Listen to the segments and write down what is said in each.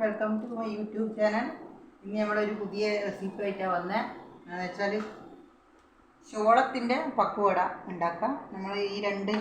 Welcome to my YouTube channel ഇന്ന് നമ്മളൊരു പുതിയ റെസിപ്പി ആയിട്ടാണ് വന്നത് എന്ന് വെച്ചാൽ ചോളത്തിന്റെ പക്കുവട ഉണ്ടാക്കാം. നമ്മൾ ഈ രണ്ട്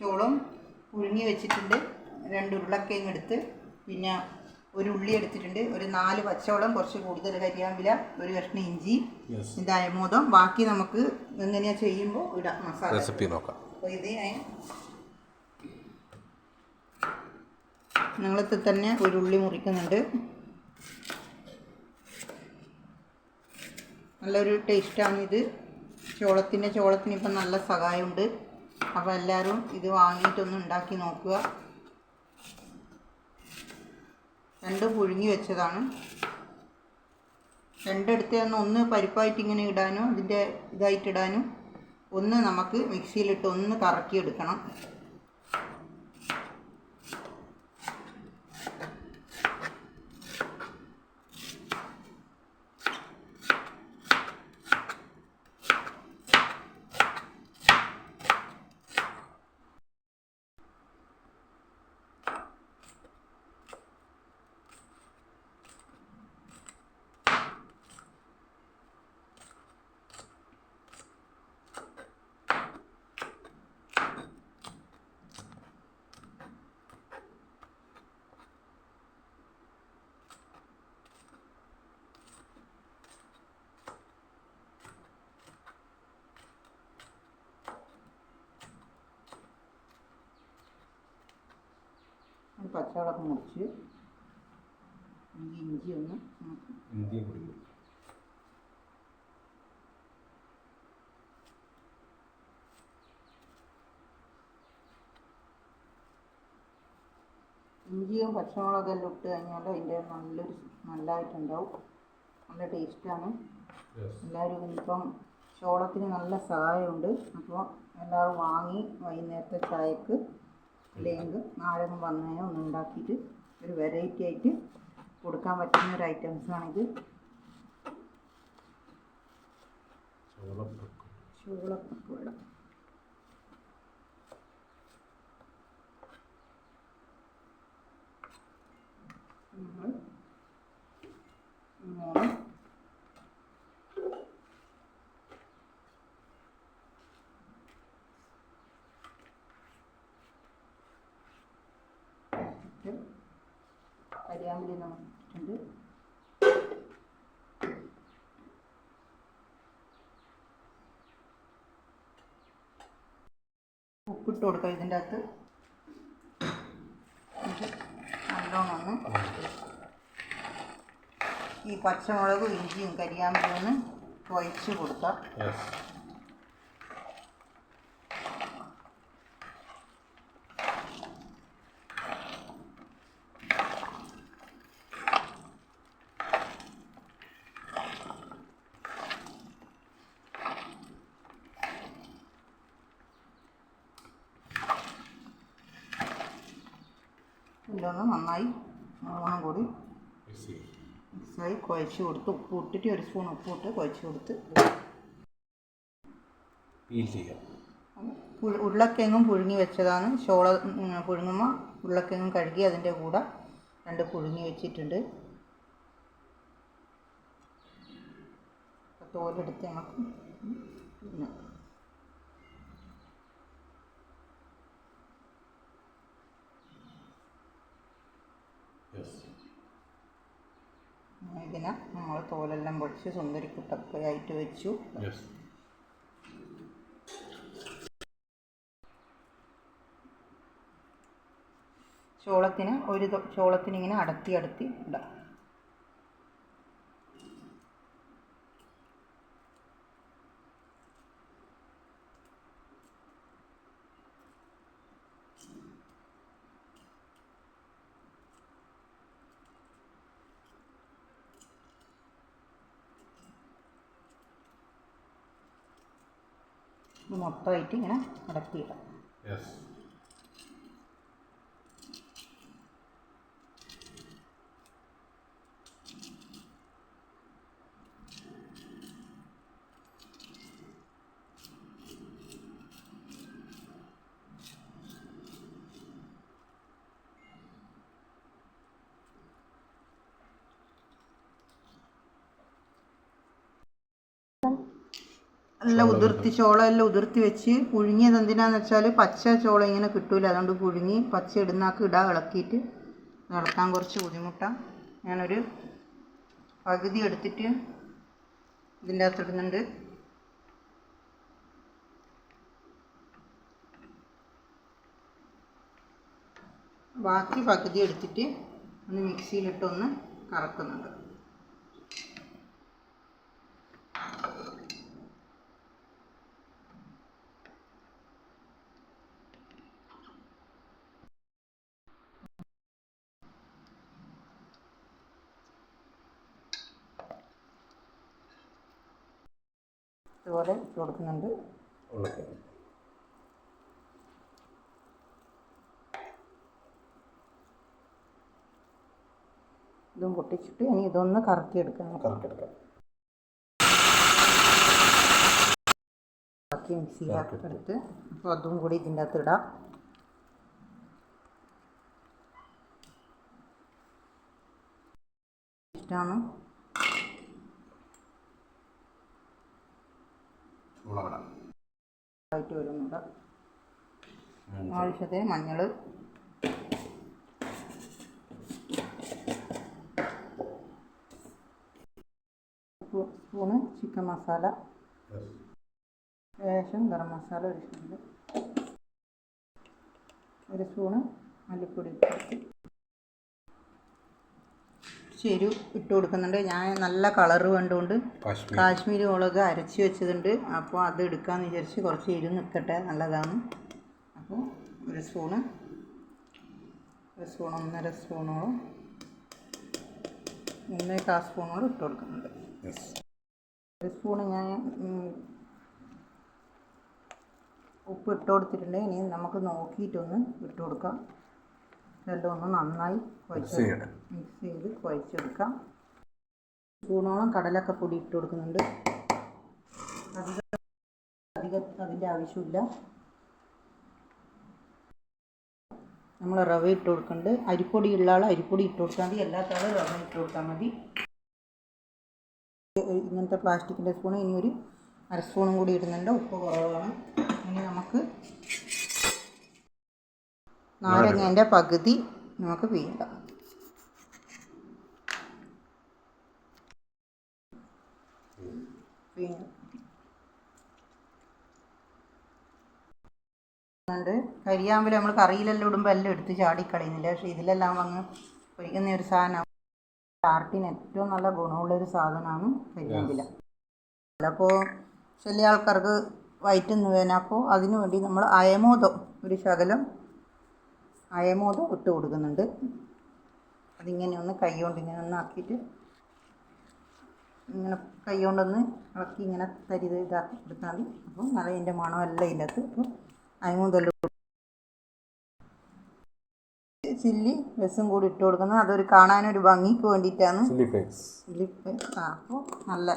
ചോളും പുഴുങ്ങി വെച്ചിട്ടുണ്ട്. രണ്ട് ഉരുളക്കിഴങ്ങ് എടുത്ത് പിന്നെ ഒരു ഉള്ളി എടുത്തിട്ടുണ്ട്. ഒരു നാല് പച്ചവളം കുറച്ച് കൂടുതൽ കരിയാമ്പില ഒരു കഷ്ണം ഇഞ്ചി ഇതായ മോദം ബാക്കി നമുക്ക് എങ്ങനെയാണ് ചെയ്യുമ്പോൾ ഇടാം. മസാല റെസിപ്പി നോക്കാം. അപ്പോൾ ഇത് ഞാൻ നീളത്തിൽ തന്നെ ഒരു ഉള്ളി മുറിക്കുന്നുണ്ട്. നല്ലൊരു ടേസ്റ്റാണ് ഇത്. ചോളത്തിന്റെ ചോളത്തിന് ഇപ്പം നല്ല സഹായമുണ്ട്. അപ്പോൾ എല്ലാവരും ഇത് വാങ്ങിയിട്ടൊന്ന് ഉണ്ടാക്കി നോക്കുക. രണ്ട് പുഴുങ്ങി വെച്ചതാണ്. രണ്ടെടുത്ത് തന്നെ ഒന്ന് പരിപ്പായിട്ട് ഇങ്ങനെ ഇടാനും ഇതിന്റെ ഇതായിട്ടിടാനും ഒന്ന് നമുക്ക് മിക്സിയിലിട്ട് ഒന്ന് കറക്കി പച്ചവളക്ക് മുറിച്ച് ഇഞ്ചി ഒന്ന് ഇഞ്ചി കുടിക്കും ഇഞ്ചിയും പച്ചമുളകെല്ലാം ഇട്ട് കഴിഞ്ഞാൽ അതിന്റെ നല്ലൊരു നല്ലതായിട്ടുണ്ടാവും. നല്ല ടേസ്റ്റാണ്. എല്ലാവരും ഇപ്പം ചോളത്തിന് നല്ല സഹായമുണ്ട്. അപ്പോൾ എല്ലാവരും വാങ്ങി വൈകുന്നേരത്തെ ചായക്ക് അല്ലെങ്കിൽ ആരെങ്കിലും വന്നേ കഴിഞ്ഞാൽ ഒന്ന് ഉണ്ടാക്കിയിട്ട് ഒരു വെറൈറ്റി ആയിട്ട് കൊടുക്കാൻ പറ്റുന്ന ഒരു ഐറ്റംസാണിത് ചോളപ്പക്കം ചോളപ്പക്കുവട നമ്മൾ മൂന്ന് കരിയാമ്പലി നമുക്കുണ്ട് ഉപ്പിട്ട് കൊടുക്കാം ഇതിന്റെ അകത്ത്. നല്ലോണം ഈ പച്ചമുളകും ഇഞ്ചിയും കരിയാമ്പലും ഒന്ന് കുഴച്ച് കൊടുക്കാം യെസ് ഇതൊന്ന് നന്നായി. നല്ലവണ്ണം കൂടി. മിക്സി മിക്സായി കുഴച്ച് കൊടുത്ത്. ഉപ്പ് ഇട്ടിട്ട് ഒരു സ്പൂൺ ഉപ്പ് ഇട്ട് കുഴച്ച് കൊടുത്ത്. ഉരുളക്കിഴങ്ങും പുഴുങ്ങി വെച്ചതാണ്. ചോള പുഴുങ്ങുമ്പോൾ ഉരുളക്കിഴങ്ങും കഴുകി അതിന്റെ കൂടെ രണ്ട് പുഴുങ്ങി വെച്ചിട്ടുണ്ട്. തോലെടുത്ത് തോലെടുത്ത് നമുക്ക് ഇതിനെ നമ്മൾ തോലെല്ലാം പൊടിച്ച് സുന്ദരിക്കുട്ടപ്പയായിട്ട് വെച്ചു. യെസ് ചോളത്തിന് ഒരു ചോളത്തിന് ഇങ്ങനെ അടത്തി അടത്തി ഇടാം ഇത് മൊത്തമായിട്ട് ഇങ്ങനെ അടത്തിയിടാം എല്ലാം ഉതിർത്തി ചോളം എല്ലാം ഉതിർത്തി വെച്ച് പുഴുങ്ങിയത് എന്തിനാന്ന് വെച്ചാൽ പച്ച ചോളം ഇങ്ങനെ കിട്ടൂല. അതുകൊണ്ട് പുഴുങ്ങി പച്ച ഇടുന്നാക്ക് ഇടാ ഇളക്കിയിട്ട് ഇളക്കാൻ കുറച്ച് ബുദ്ധിമുട്ടാണ് ഞാനൊരു പകുതി എടുത്തിട്ട് ഇതിന്റെ അകത്ത് ഇടുന്നുണ്ട്. ബാക്കി പകുതി എടുത്തിട്ട് ഒന്ന് മിക്സിയിലിട്ടൊന്ന് കറക്കുന്നുണ്ട്. ഇതുപോലെ ഇട്ട് കൊടുക്കുന്നുണ്ട്. ഇതും പൊട്ടിച്ചിട്ട് ഇനി ഇതൊന്ന് കറക്കി എടുക്കാം. ബാക്കി മിക്സിയിലാക്കി എടുത്ത് അപ്പോൾ അതും കൂടി ഇതിന്റെ അകത്ത് ഇടാം. ഇഷ്ടമാണ് മുളകട ആയിട്ട് വരുന്നുണ്ട്. ആവശ്യത്തിന് മഞ്ഞൾ സ്പൂണ് ചിക്കൻ മസാല. ലേശം ഗരം മസാല ഒരു സ്പൂണ് ഒരു സ്പൂണ് മല്ലിപ്പൊടി ചെരു ഇട്ട് കൊടുക്കുന്നുണ്ട്. ഞാൻ നല്ല കളറ് കാശ്മീർ കാശ്മീരി. മുളക് അരച്ച് വെച്ചതുണ്ട്. അപ്പോൾ അത് എടുക്കാമെന്ന് വിചാരിച്ച് കുറച്ച് എരിവ് നിൽക്കട്ടെ നല്ലതാണ്. അപ്പോൾ ഒരു സ്പൂണ് ഒരു സ്പൂൺ ഒന്നര സ്പൂണോളം ഒന്നേക്കാ സ്പൂണോളം ഇട്ട് കൊടുക്കുന്നുണ്ട്. ഒരു സ്പൂണ് ഞാൻ ഉപ്പ് ഇട്ട് കൊടുത്തിട്ടുണ്ട്. ഇനി നമുക്ക് നോക്കിയിട്ടൊന്ന് ഇട്ട് കൊടുക്കാം. ഇതെല്ലാം ഒന്ന് നന്നായി മിക്സ് കുഴച്ച് ചെയ്യട്ടെ. മിക്സ് ചെയ്ത് കുഴച്ചെടുക്കാം സ്പൂണോളം കടലൊക്കെ പൊടി ഇട്ട് കൊടുക്കുന്നുണ്ട്. അധികം അധികം അതിന്റെ ആവശ്യമില്ല. നമ്മൾ റവ ഇട്ട് കൊടുക്കുന്നുണ്ട്. അരിപ്പൊടി ഉള്ള ആൾ അരിപ്പൊടി ഇട്ട് കൊടുത്താൽ മതി. അല്ലാത്ത ആൾ റവ ഇട്ട് കൊടുത്താൽ മതി. ഇങ്ങനത്തെ പ്ലാസ്റ്റിക്കിന്റെ സ്പൂൺ ഇനി ഒരു അര സ്പൂണും കൂടി ഇടുന്നുണ്ട്. ഉപ്പ് കുറവാണ്. ഇനി നമുക്ക് നാരങ്ങേന്റെ പകുതി നമുക്ക് പിഴിയാം ണ്ട് കരിയാമ്പിൽ നമ്മൾ കറിയിലെല്ലാം ഇടുമ്പോൾ എല്ലാം എടുത്ത് ചാടിക്കളയുന്നില്ല? പക്ഷെ ഇതിലെല്ലാം അങ്ങ് പൊരിക്കുന്ന ഒരു സാധനമാണ് ചാർട്ടിന് ഏറ്റവും നല്ല ഗുണമുള്ളൊരു സാധനമാണ് കരിയാമ്പില. അപ്പോൾ ചില ആൾക്കാർക്ക് വയറ്റുന്നു വേദന അപ്പോൾ അതിനു വേണ്ടി നമ്മൾ അയമോദം ഒരു ശകലം അയമോദം ഇട്ട് കൊടുക്കുന്നുണ്ട്. അതിങ്ങനെ ഒന്ന് കൈ കൊണ്ട് ഇങ്ങനെ ഒന്ന് ആക്കിയിട്ട് ഇങ്ങനെ കൈ കൊണ്ടൊന്ന് ഇളക്കി ഇങ്ങനെ തരി ഇതാക്കി കൊടുത്താൽ മതി. അപ്പോൾ നല്ല അതിന്റെ മണമെല്ലാം ഇതിന്റെ അകത്ത് അപ്പോൾ അയമോതല്ല ചില്ലി രസം കൂടി ഇട്ട് കൊടുക്കുന്നത്. അതൊരു കാണാനൊരു ഭംഗിക്ക് വേണ്ടിയിട്ടാണ്. Chilli flakes. ഫ്ലേക്സ് ആ അപ്പോൾ നല്ല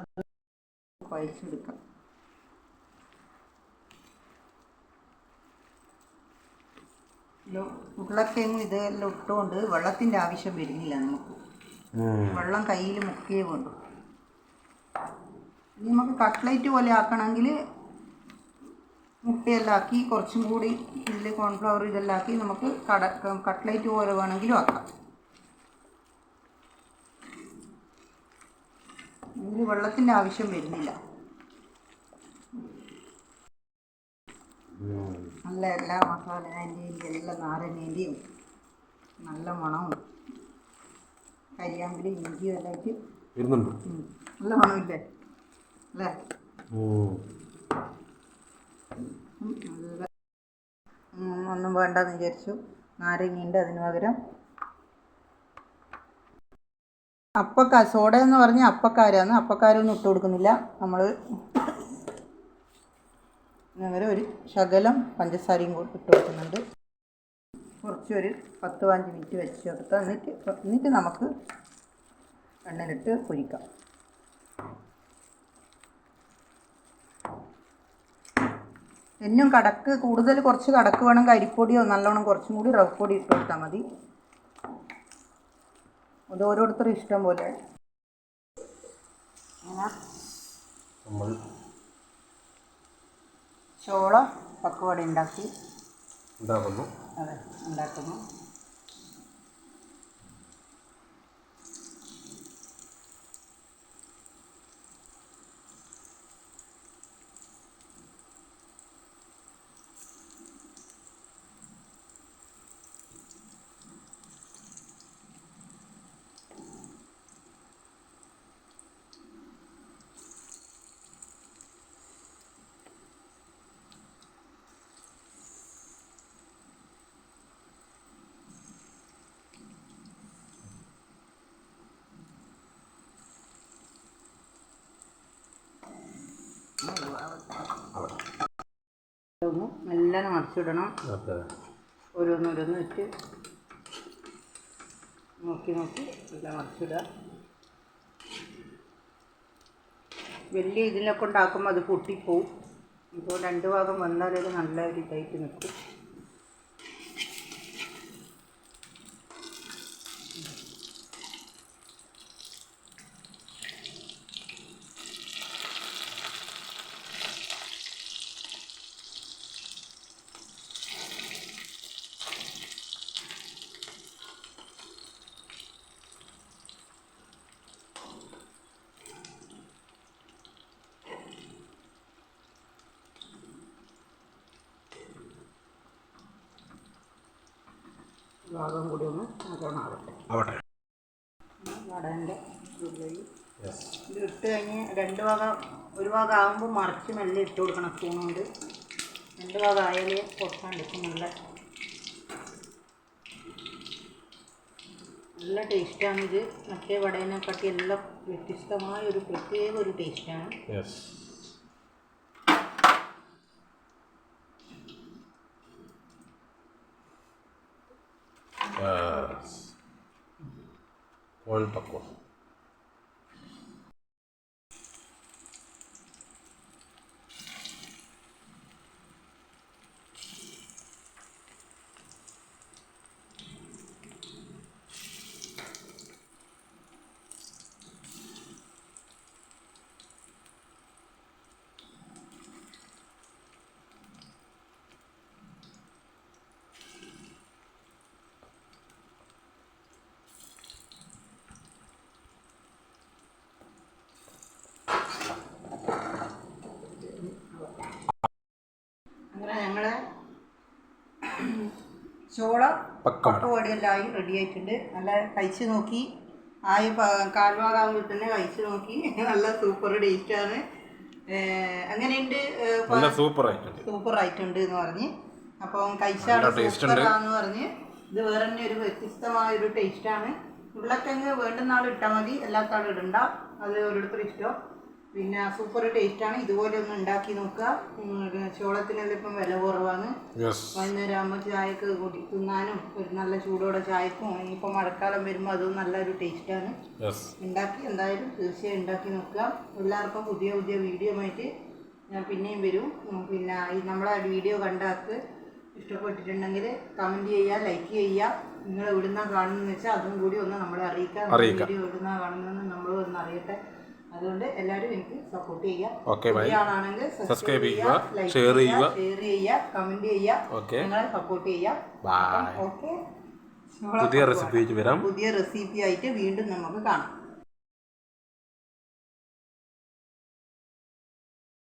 അത് കുഴച്ചെടുക്കാം. ഉരുളക്കിഴങ്ങും ഇതെല്ലാം ഇട്ടുകൊണ്ട് വെള്ളത്തിന്റെ ആവശ്യം വരുന്നില്ല നമുക്ക്. വെള്ളം കയ്യിൽ മുക്കിയേ വേണ്ടു. ഇനി നമുക്ക് കട്ട്ലൈറ്റ് പോലെ ആക്കണമെങ്കിൽ മുട്ടയെല്ലാം ആക്കി കുറച്ചും കൂടി ഇതിൽ കോൺഫ്ലവർ ഇതെല്ലാം ആക്കി നമുക്ക് കട കട്ട്ലൈറ്റ് പോലെ വേണമെങ്കിലും ആക്കാം. ഇതിൽ വെള്ളത്തിന്റെ ആവശ്യം വരുന്നില്ല. നല്ല എല്ലാ മസാലേന്റെയും എല്ലാ നാരങ്ങേന്റെയും നല്ല മണവും കരിയാമ്പിലും ഇഞ്ചിയും എല്ലാം ഇട്ട് വരുന്നുണ്ട്. നല്ല മണമില്ലേ? അല്ലേ? നല്ല ഒന്നും വേണ്ടെന്ന് വിചാരിച്ചു. നാരങ്ങയുണ്ട് അതിന് പകരം അപ്പക്കാ സോഡ എന്ന് പറഞ്ഞാൽ അപ്പക്കാരാണ്. അപ്പക്കാരൊന്നും ഇട്ട് കൊടുക്കുന്നില്ല. നമ്മൾ പകരം ഒരു ശകലം പഞ്ചസാരയും കൂടി ഇട്ട് കൊടുക്കുന്നുണ്ട്. കുറച്ചൊരു പത്ത് പതിനഞ്ച് മിനിറ്റ് വെച്ച് കൊടുത്ത് എന്നിട്ട് എന്നിട്ട് നമുക്ക് എണ്ണയിലിട്ട് പൊരിക്കാം. എന്നും കടക്ക് കൂടുതൽ കുറച്ച് കടക്ക് വേണം കരിപ്പൊടിയോ നല്ലോണം കുറച്ചും കൂടി റവപ്പൊടി ഇട്ട് കൊടുത്താൽ മതി. അത് ഓരോരുത്തരും ഇഷ്ടം പോലെ. അങ്ങനെ ചോള പക്കുവട ഉണ്ടാക്കി ഉണ്ടാക്കുന്നു. അതെ ഉണ്ടാക്കുന്നു അവിടെ ഒന്ന് മെല്ലനെ മറിച്ചിടണം. ഓരോന്നോരോന്ന് വെച്ച് നോക്കി നോക്കി എല്ലാം മറിച്ചിടുക വലിയ ഇതിനൊക്കെ ഉണ്ടാക്കുമ്പോൾ അത് പൊട്ടിപ്പോവും. ഇപ്പോൾ രണ്ട് ഭാഗം വന്നാലേ നല്ല ഒരു ഇതായിട്ട് നിൽക്കും. ഭാഗം കൂടി ഒന്ന് നല്ലോണം ആവട്ടെ. ആവട്ടെ. വടേന്റെ ഉള്ളിൽ. ഇത് ഇട്ട് കഴിഞ്ഞ് രണ്ട് ഭാഗം ഒരു ഭാഗം ആകുമ്പോൾ മറിച്ച് മെല്ലെ ഇട്ട് കൊടുക്കണം സ്പൂൺ കൊണ്ട് രണ്ട് ഭാഗം ആയാലേ എടുക്കും നല്ല നല്ല ടേസ്റ്റാണിത് ഇത് മറ്റേ വടേനെക്കാട്ടി എല്ലാം വ്യത്യസ്തമായ ഒരു പ്രത്യേക ഒരു ടേസ്റ്റാണ് world record. ചോള ആയി റെഡി ആയിട്ടുണ്ട്. നല്ല കഴിച്ചു നോക്കി. ആയ കാൽഭാഗാകുമ്പോൾ തന്നെ കഴിച്ചു നോക്കി. നല്ല സൂപ്പർ ടേസ്റ്റാണ് അങ്ങനെയുണ്ട് സൂപ്പർ ആയിട്ടുണ്ട്. സൂപ്പർ ആയിട്ടുണ്ട് എന്ന് പറഞ്ഞ്. അപ്പം കഴിച്ചാണ്. സൂപ്പറാന്ന് പറഞ്ഞ്. ഇത് വേറെ തന്നെ ഒരു വ്യത്യസ്തമായ ഒരു ടേസ്റ്റാണ് ഉരുളക്കിഴങ്ങ് വേണ്ടുന്ന ആൾ ഇട്ടാൽ മതി. എല്ലാത്ത ആളും ഇടണ്ട. അത് ഓരോരുത്തർ ഇഷ്ടം. പിന്നെ സൂപ്പർ ടേസ്റ്റാണ്. ഇതുപോലെ ഒന്ന് ഉണ്ടാക്കി നോക്കുക. ചോളത്തിനെല്ലാം ഇപ്പം വില കുറവാണ്. വൈകുന്നേരം ആകുമ്പോൾ ചായക്ക് കൂട്ടി തിന്നാനും ഒരു നല്ല ചൂടോടെ ചായക്കും ഇനിയിപ്പോൾ മഴക്കാലം വരുമ്പോൾ അതും നല്ലൊരു ടേസ്റ്റാണ്. ഉണ്ടാക്കി എന്തായാലും തീർച്ചയായും ഉണ്ടാക്കി നോക്കുക. എല്ലാവർക്കും പുതിയ പുതിയ വീഡിയോ ആയിട്ട് ഞാൻ പിന്നെയും വരും. പിന്നെ ഈ നമ്മളെ വീഡിയോ കണ്ടാക്ക് ഇഷ്ടപ്പെട്ടിട്ടുണ്ടെങ്കിൽ കമന്റ് ചെയ്യുക ലൈക്ക് ചെയ്യുക. നിങ്ങൾ എവിടുന്നാണ് കാണുന്നതെന്ന് വെച്ചാൽ അതും കൂടി ഒന്ന് നമ്മളെ അറിയിക്കാം. വീഡിയോ എവിടുന്നാണ് കാണുന്നതെന്ന് നമ്മളും ഒന്ന് അറിയട്ടെ. അതുകൊണ്ട് എല്ലാവരും എനിക്ക് സപ്പോർട്ട് ചെയ്യുക. ഓക്കെ ബൈ സബ്സ്ക്രൈബ് ചെയ്യുക, ഷെയർ ചെയ്യുക. ഷെയർ ചെയ്യുക കമന്റ് ചെയ്യുക. ഓക്കെ നിങ്ങളെ സപ്പോർട്ട് ചെയ്യുക ബൈ ഓക്കെ പുതിയ റെസിപ്പി വരാം. പുതിയ റെസിപ്പി ആയിട്ട് വീണ്ടും നമുക്ക് കാണാം.